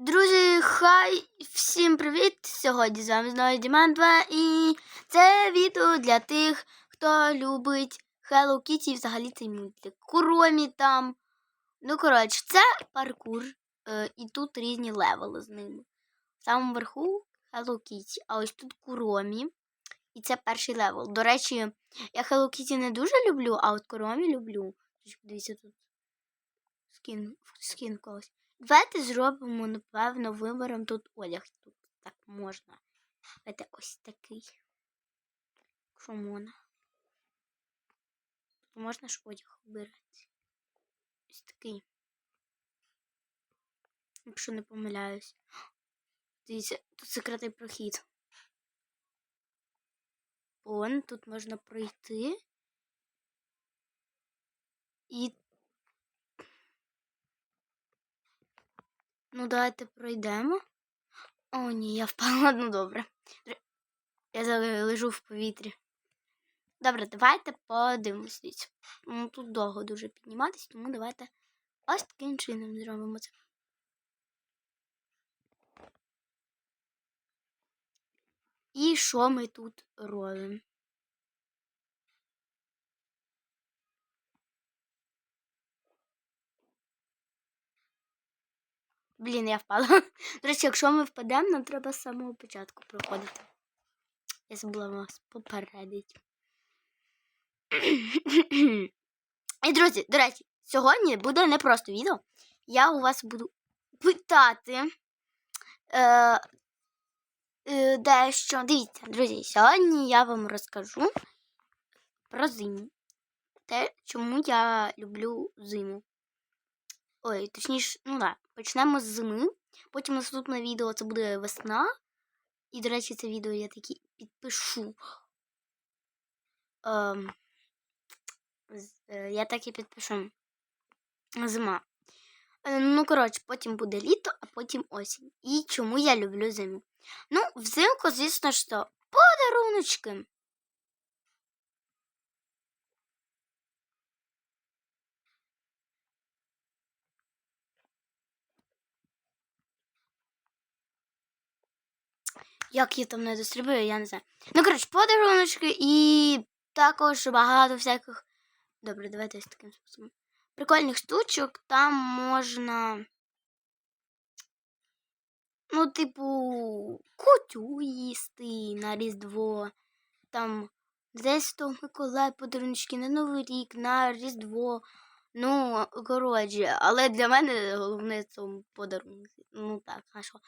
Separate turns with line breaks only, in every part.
Друзі, хай всім привіт! Сьогодні з вами знову Діман 2 і це відео для тих, хто любить Hello Kitty і взагалі цей мультик. Куромі там. Ну, коротше, це паркур, е, і тут різні левели з ними. В самому верху Hello Kitty, а ось тут Куромі. І це перший левел. До речі, я Hello Kitty не дуже люблю, а от Куромі люблю. Тож Подивіться тут скін, скін когось. Давайте зробимо, напевно, виберемо тут одяг. Тут так можна. Давайте ось такий. Якщо. Тут можна ж одяг вибирати. Ось такий. Якщо не помиляюсь. Дивіться, тут секретний прохід. Вон, тут можна пройти. І Ну, давайте пройдемо. О, ні, я впала, ну добре. Я лежу в повітрі. Добре, давайте подивимось. Ну, тут довго дуже підніматись, тому давайте ось таким чином зробимо це. І що ми тут робимо? Блін, я впала. До речі, якщо ми впадемо, нам треба з самого початку проходити. Я забула вас попередити. І, друзі, до речі, сьогодні буде не просто відео. Я у вас буду питати е, е, дещо. Дивіться, друзі, сьогодні я вам розкажу про зиму. Те, чому я люблю зиму. Ой, точніше, ну так, почнемо з зими. Потім наступне відео це буде весна. І, до речі, це відео я таки підпишу. Ем, е, я так і підпишу. Зима. Е, Ну, коротше, потім буде літо, а потім осінь. І чому я люблю зиму? Ну, взимку, звісно, що подаруночки. Як я там не дострибую, я не знаю. Ну, коротше, подаруночки і також багато всяких. Добре, давайте ось таким способом. Прикольних штучок там можна. Ну, типу, кутю їсти на Різдво. Там десь то Миколай подаруночки на Новий рік, на Різдво. Ну, коротше, але для мене головне це подарунки. Ну так, а що?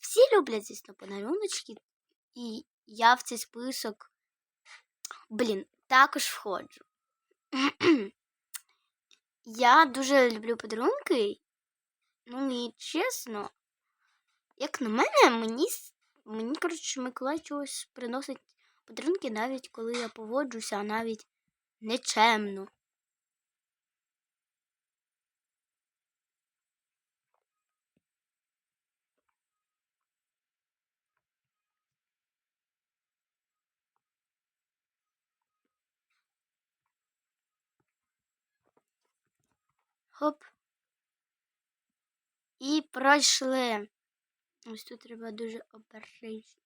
Всі люблять, звісно, подаруночки, і я в цей список, блін, також входжу. я дуже люблю подарунки. Ну і чесно, як на мене, мені, мені коротше, Миколай чогось приносить подарунки, навіть коли я поводжуся, навіть нечемно. Хоп. І пройшли. Ось тут треба дуже обережно.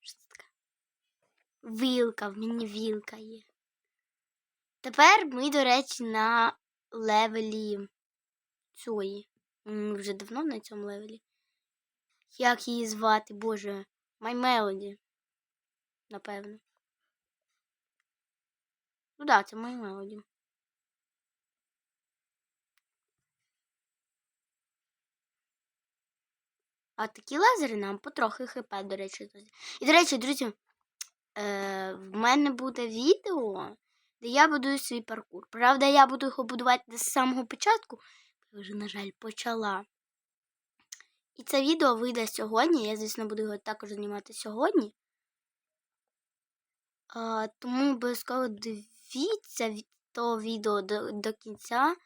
Що це таке? Вілка, в мені вілка є. Тепер ми, до речі, на левелі цієї. Ми вже давно на цьому левелі. Як її звати, боже? Melody. Напевно. Ну да, це My Melody. А такі лазери нам потрохи хп, до речі. друзі. І, до речі, друзі, е, в мене буде відео, де я будую свій паркур. Правда, я буду його будувати з самого початку. Я вже, на жаль, почала. І це відео вийде сьогодні. Я, звісно, буду його також знімати сьогодні. А, тому обов'язково дивіться від того відео до, до кінця.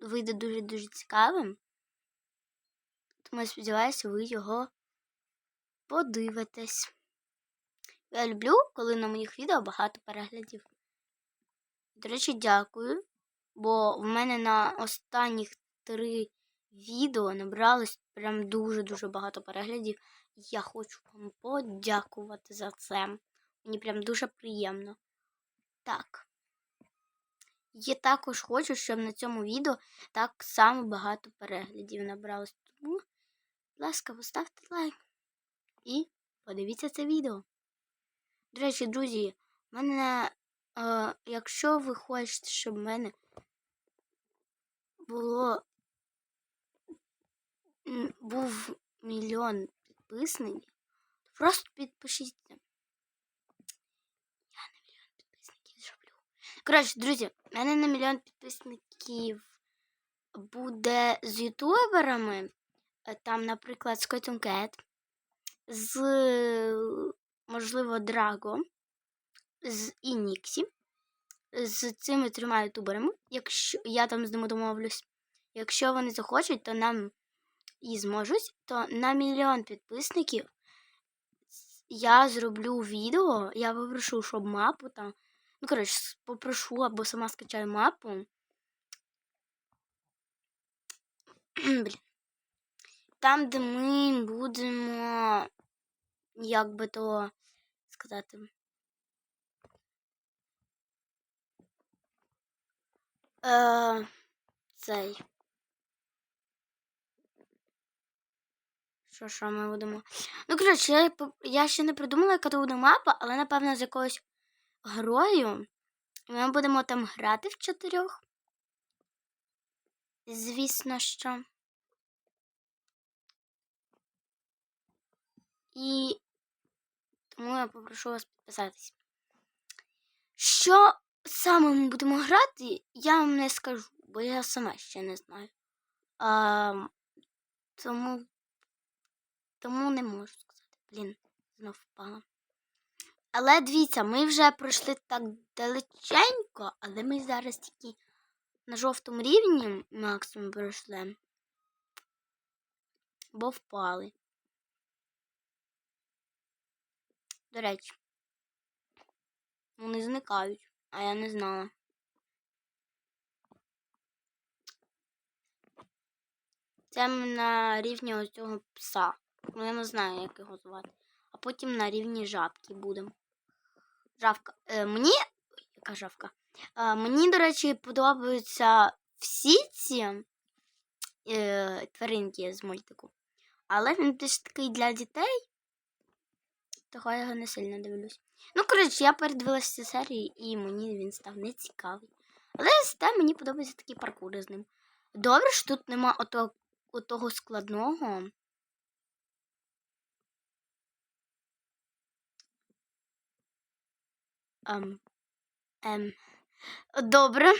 Вийде дуже-дуже цікавим. Тому я сподіваюся, ви його подивитесь. Я люблю, коли на моїх відео багато переглядів. До речі, дякую Бо в мене на останніх три відео набралось прям дуже-дуже багато переглядів. Я хочу вам подякувати за це. Мені прям дуже приємно. Так. Я також хочу, щоб на цьому відео так само багато переглядів набралось. Тому, будь ласка, поставте лайк і подивіться це відео. До речі, друзі, в мене, е, якщо ви хочете, щоб в мене було був мільйон підписників, то просто підпишіться. Я на мільйон підписників зроблю. Коротше, друзі, в мене на мільйон підписників буде з ютуберами. Е, Там, наприклад, з Котом Кет, з, можливо, Драго, з Ініксі. З цими трьома ютуберами, якщо я там з ними домовлюсь, якщо вони захочуть, то нам і зможуть, то на мільйон підписників я зроблю відео, я попрошу, щоб мапу там. Ну, коротше, попрошу або сама скачаю мапу. Блін. Там, де ми будемо, як би то сказати. Е, цей. Що, що ми будемо? Ну, коротше, я, я ще не придумала, яка то буде мапа, але напевно з якоюсь грою. Ми будемо там грати в чотирьох. Звісно, що. І тому я попрошу вас підписатись. Що саме ми будемо грати, я вам не скажу, бо я сама ще не знаю. А, тому, тому не можу сказати. Блін, знов впала. Але дивіться, ми вже пройшли так далеченько, але ми зараз тільки на жовтому рівні максимум пройшли. Бо впали. До речі, вони зникають, а я не знала. Це ми на рівні ось цього пса. Ну, я не знаю, як його звати. А потім на рівні жабки будемо. Жавка. Е, мені. Яка жавка? Е, мені, до речі, подобаються всі ці е, тваринки з мультику. Але він більш такий для дітей. Того я його не сильно дивлюсь. Ну, коротше, я передивилася ці серії, і мені він став нецікавий. Але зате мені подобаються такі паркури з ним. Добре, що тут нема ото, отого складного. Ем, ем. Добре.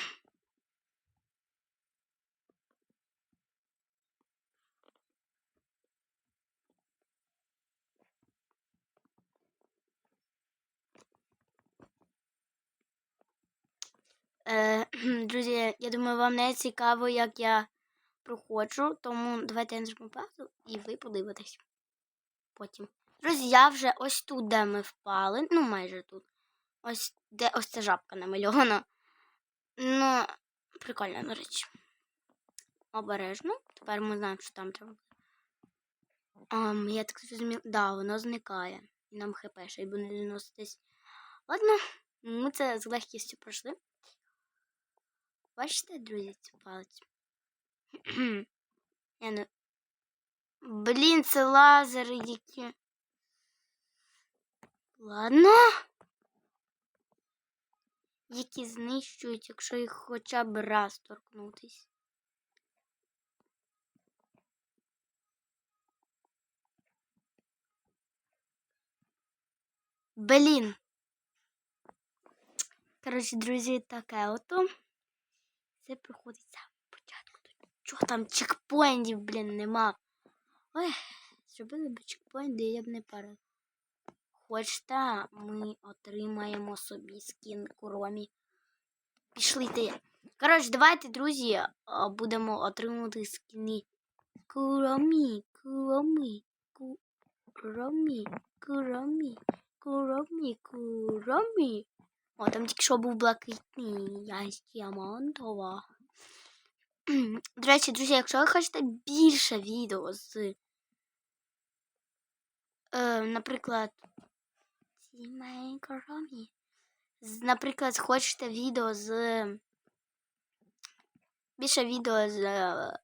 Е, друзі, я думаю, вам не цікаво, як я проходжу, тому давайте я нажму паузу і ви подивитесь потім. Друзі, я вже ось тут, де ми впали, ну майже тут. Ось де ось ця жабка намальована. Ну, прикольно, до речі. Обережно. Тепер ми знаємо, що там треба. Um, я так зрозуміла. Да, воно зникає. Нам хп ще й буде не зноситись. Ладно, ми це з легкістю пройшли. Бачите, друзі, цю палицю? Я не... Блін, це лазери які. Ладно. Які знищують, якщо їх хоча б раз торкнутись. Блін. Коротше, друзі, таке ото. Це приходиться спочатку. Чого там чекпоінтів, блін, нема. Ой, зробили б чекпоінти, я б не парив. Хочете, ми отримаємо собі скін Куромі. Пішли ти. Коротше, давайте, друзі, будемо отримувати скіни Куромі, Куромі, Куромі, Куромі, Куромі, Куромі. О, там тільки що був блакитний, я з діамантова. До речі, друзі, якщо ви хочете більше відео з, е, наприклад, ці мої наприклад, хочете відео з більше відео з е,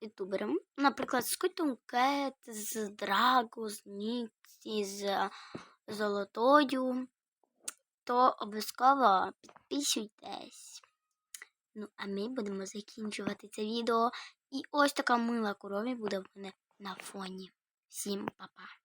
ютубером. Наприклад, з Котом Кет, з Драго, з Ніксі, з Золотою, то обов'язково підписуйтесь. Ну, а ми будемо закінчувати це відео. І ось така мила корові буде в мене на фоні. Всім па-па.